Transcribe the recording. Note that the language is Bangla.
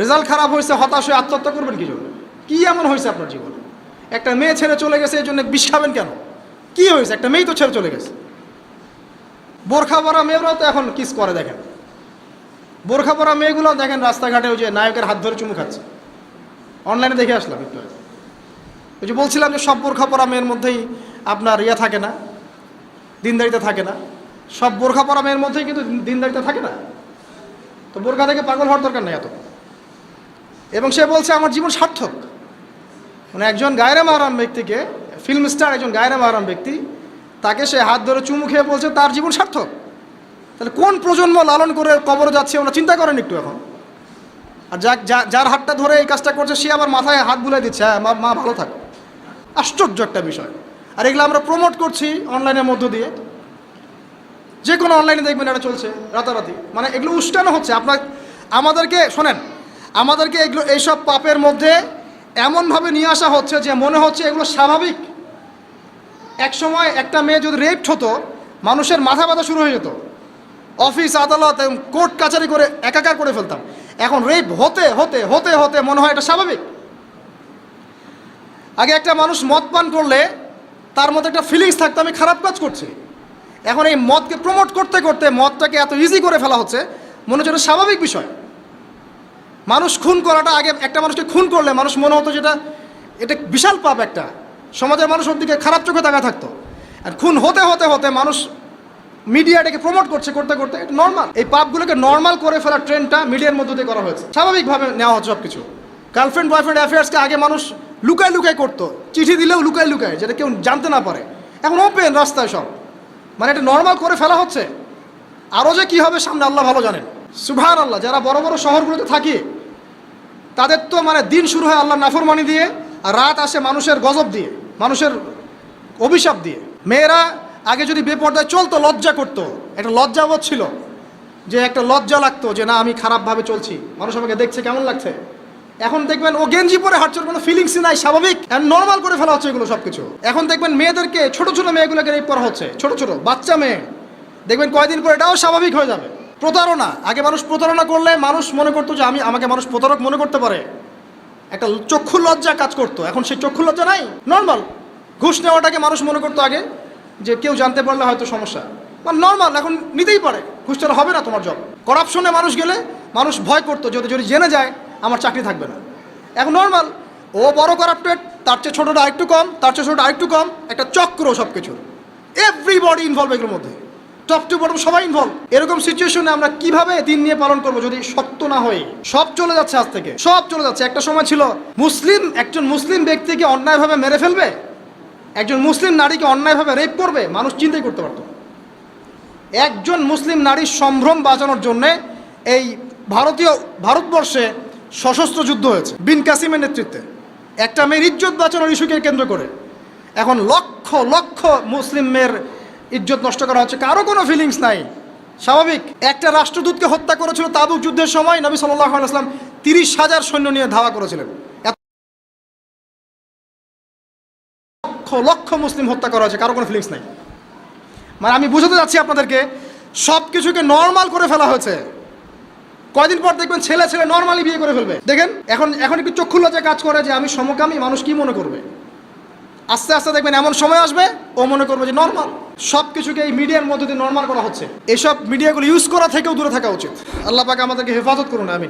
রেজাল্ট খারাপ হয়েছে, হতাশ হয়ে আত্মহত্যা করবেন কি জন্য? কি এমন হয়েছে আপনার জীবনে? একটা মেয়ে ছেড়ে চলে গেছে, এই জন্য বিষ খাবেন কেন? কি হয়েছে? একটা মেয়ে তো ছেড়ে চলে গেছে। বোরখা পরা মেয়েরাও তো এখন কিস করে, দেখেন। বোরখা পরা মেয়েগুলো, দেখেন রাস্তাঘাটে ওই যে নায়কের হাত ধরে চুমু খাচ্ছে। অনলাইনে দেখে আসলাম একটু ওই যে বলছিলাম যে সব বোরখা পরা মেয়ের মধ্যেই আপনার ইয়ে থাকে না, দিনদারিতে থাকে না। সব বোরখা পরা মেয়ের মধ্যেই কিন্তু দিনদারিতে থাকে না। তো বোরখা থেকে পাগল হওয়ার দরকার নেই এত। এবং সে বলছে, আমার জীবন সার্থক। মানে একজন গায়রে মাহারাম ব্যক্তিকে ফিল্ম স্টার একজন গায়রে মাহারাম ব্যক্তি, তাকে সে হাত ধরে চুমু খেয়ে বলছে, তার জীবন সার্থক। তাহলে কোন প্রজন্ম লালন করে কবরে যাচ্ছে ওরা চিন্তা করেন একটু এখন। আর যা যার হাতটা ধরে এই কাজটা করছে, সে আবার মাথায় হাত বুলাই দিচ্ছে হ্যাঁ মা মা ভালো থাক। আশ্চর্য একটা বিষয়। আর এগুলো আমরা প্রমোট করছি অনলাইনের মধ্য দিয়ে। যে কোনো অনলাইনে দেখবেন এটা চলছে, রাতারাতি। মানে এগুলো উস্কানো হচ্ছে। আপনার, আমাদেরকে, শোনেন আমাদেরকে এগুলো এইসব পাপের মধ্যে এমনভাবে নিয়ে আসা হচ্ছে যে মনে হচ্ছে এগুলো স্বাভাবিক। এক সময় একটা মেয়ে যদি রেপড হতো, মানুষের মাথা ব্যথা শুরু হয়ে যেত। অফিস, আদালত কোর্ট কাচারি করে একাকার করে ফেলতাম। এখন রেপ হতে হতে হতে হতে মনে হয় এটা স্বাভাবিক। আগে একটা মানুষ মদ পান করলে তার মধ্যে একটা ফিলিংস থাকতো, আমি খারাপ কাজ করছি। এখন এই মদকে প্রমোট করতে করতে মদটাকে এত ইজি করে ফেলা হচ্ছে, মনে হচ্ছে এটা স্বাভাবিক বিষয়। মানুষ খুন করাটা আগে একটা মানুষকে খুন করলে মানুষ মনে হতো যেটা, এটা বিশাল পাপ একটা। সমাজের মানুষ ওর দিকে খারাপ চোখে তাকা থাকতো। আর খুন হতে হতে হতে মানুষ মিডিয়া এটাকে প্রমোট করছে, করতে করতে এটা নর্মাল এই পাপগুলোকে নর্মাল করে ফেলার ট্রেন্ডটা মিডিয়ার মধ্য দিয়ে করা হয়েছে। স্বাভাবিকভাবে নেওয়া হচ্ছে সব কিছু গার্লফ্রেন্ড বয়ফ্রেন্ড অ্যাফেয়ার্সকে আগে মানুষ লুকায় লুকায় করতো। চিঠি দিলেও লুকায় লুকায় যেটা কেউ জানতে না পারে। এখন ওপেন রাস্তায় সব। মানে এটা নর্মাল করে ফেলা হচ্ছে। আরও যে কী হবে সামনে আল্লাহ ভালো জানেন। সুভান আল্লাহ যারা বড় বড় শহরগুলোতে থাকে তাদের তো মানে দিন শুরু হয় আল্লাহ নাফরমানি দিয়ে, আর রাত আসে মানুষের গজব দিয়ে, মানুষের অভিশাপ দিয়ে। মেয়েরা আগে যদি বেপর্দায় চলতো, লজ্জা করতো, একটা লজ্জাবোধ ছিল যে একটা লজ্জা লাগতো যে না, আমি খারাপভাবে চলছি। মানুষ আমাকে দেখছে, কেমন লাগছে? এখন দেখবেন ও গেঞ্জি পরে হাঁটছে কোনো ফিলিংসই নাই, স্বাভাবিক। নর্মাল করে ফেলা হচ্ছে এগুলো সব কিছু এখন দেখবেন মেয়েদেরকে, ছোট ছোট মেয়েগুলোকে রেপ করা হচ্ছে, ছোট ছোট, বাচ্চা মেয়ে। দেখবেন কয়দিন পরে এটাও স্বাভাবিক হয়ে যাবে। প্রতারণা। আগে মানুষ প্রতারণা করলে মানুষ মনে করতো যে আমি আমাকে মানুষ প্রতারক মনে করতে পারে। একটা চক্ষু লজ্জা কাজ করতো। এখন সেই চক্ষু লজ্জা নাই। নর্মাল ঘুষ নেওয়াটাকে মানুষ মনে করতো আগে যে কেউ জানতে পারলে হয়তো সমস্যা। মানে নর্মাল এখন নিতেই পারে। ঘুষ ছাড়া হবে না তোমার জব করাপশনে মানুষ গেলে মানুষ ভয় করতো যদি যদি জেনে যায়, আমার চাকরি থাকবে না। এখন নর্মাল ও বড় করাপ্টেড তার চেয়ে ছোটোটা আরেকটু কম, তার চেয়ে ছোটোটা আরেকটু কম, একটা চক্র সব কিছুর এভরিবডি ইনভলভ এগুলোর মধ্যে। টপ টু বটম সবাই ইনভলভ এরকম সিচুয়েশনে আমরা কীভাবে দিন নিয়ে পালন করব যদি সত্য না হয়ে সব চলে যাচ্ছে আজ থেকে। সব চলে যাচ্ছে। একটা সময় ছিল, মুসলিম, একজন মুসলিম ব্যক্তিকে অন্যায়ভাবে মেরে ফেলবে, একজন মুসলিম নারীকে অন্যায়ভাবে রেপ করবে, মানুষ চিন্তাই করতে পারতো। একজন মুসলিম নারীর সম্ভ্রম বাঁচানোর জন্যে এই ভারতীয় ভারতবর্ষে সশস্ত্র যুদ্ধ হয়েছে, বিন কাসিমের নেতৃত্বে। একটা মেয়ের ইজ্জত বাঁচানোর ইস্যুকে কেন্দ্র করে। এখন লক্ষ লক্ষ মুসলিম মেয়ের ইজ্জত নষ্ট করা হচ্ছে। কারও কোনো ফিলিংস নাই। স্বাভাবিক। একটা রাষ্ট্রদূতকে হত্যা করেছিল তাবুক যুদ্ধের সময় নবী সাল্লাহ আসলাম তিরিশ হাজার সৈন্য নিয়ে ধাওয়া করেছিলেন। লক্ষ লক্ষ মুসলিম হত্যা করা হয়েছে, কারও কোনো ফিলিংস নাই। মানে আমি বুঝাতে যাচ্ছি আপনাদেরকে সব কিছুকে নর্মাল করে ফেলা হয়েছে। কয়দিন পর দেখবেন ছেলে ছেলে নর্মালি বিয়ে করে ফেলবে। দেখেন, এখন এখন একটু চক্ষু লজ্জায় কাজ করে যে আমি সমকামী, মানুষ কি মনে করবে? আস্তে আস্তে দেখবেন এমন সময় আসবে, ও মনে করবে যে নর্মাল সব কিছুকে এই মিডিয়ার মধ্যে দিয়ে নর্মাল করা হচ্ছে। এসব মিডিয়াগুলো ইউজ করা থেকেও দূরে থাকা উচিত। আল্লাহ পাকে আমাদেরকে হেফাজত করুন আমি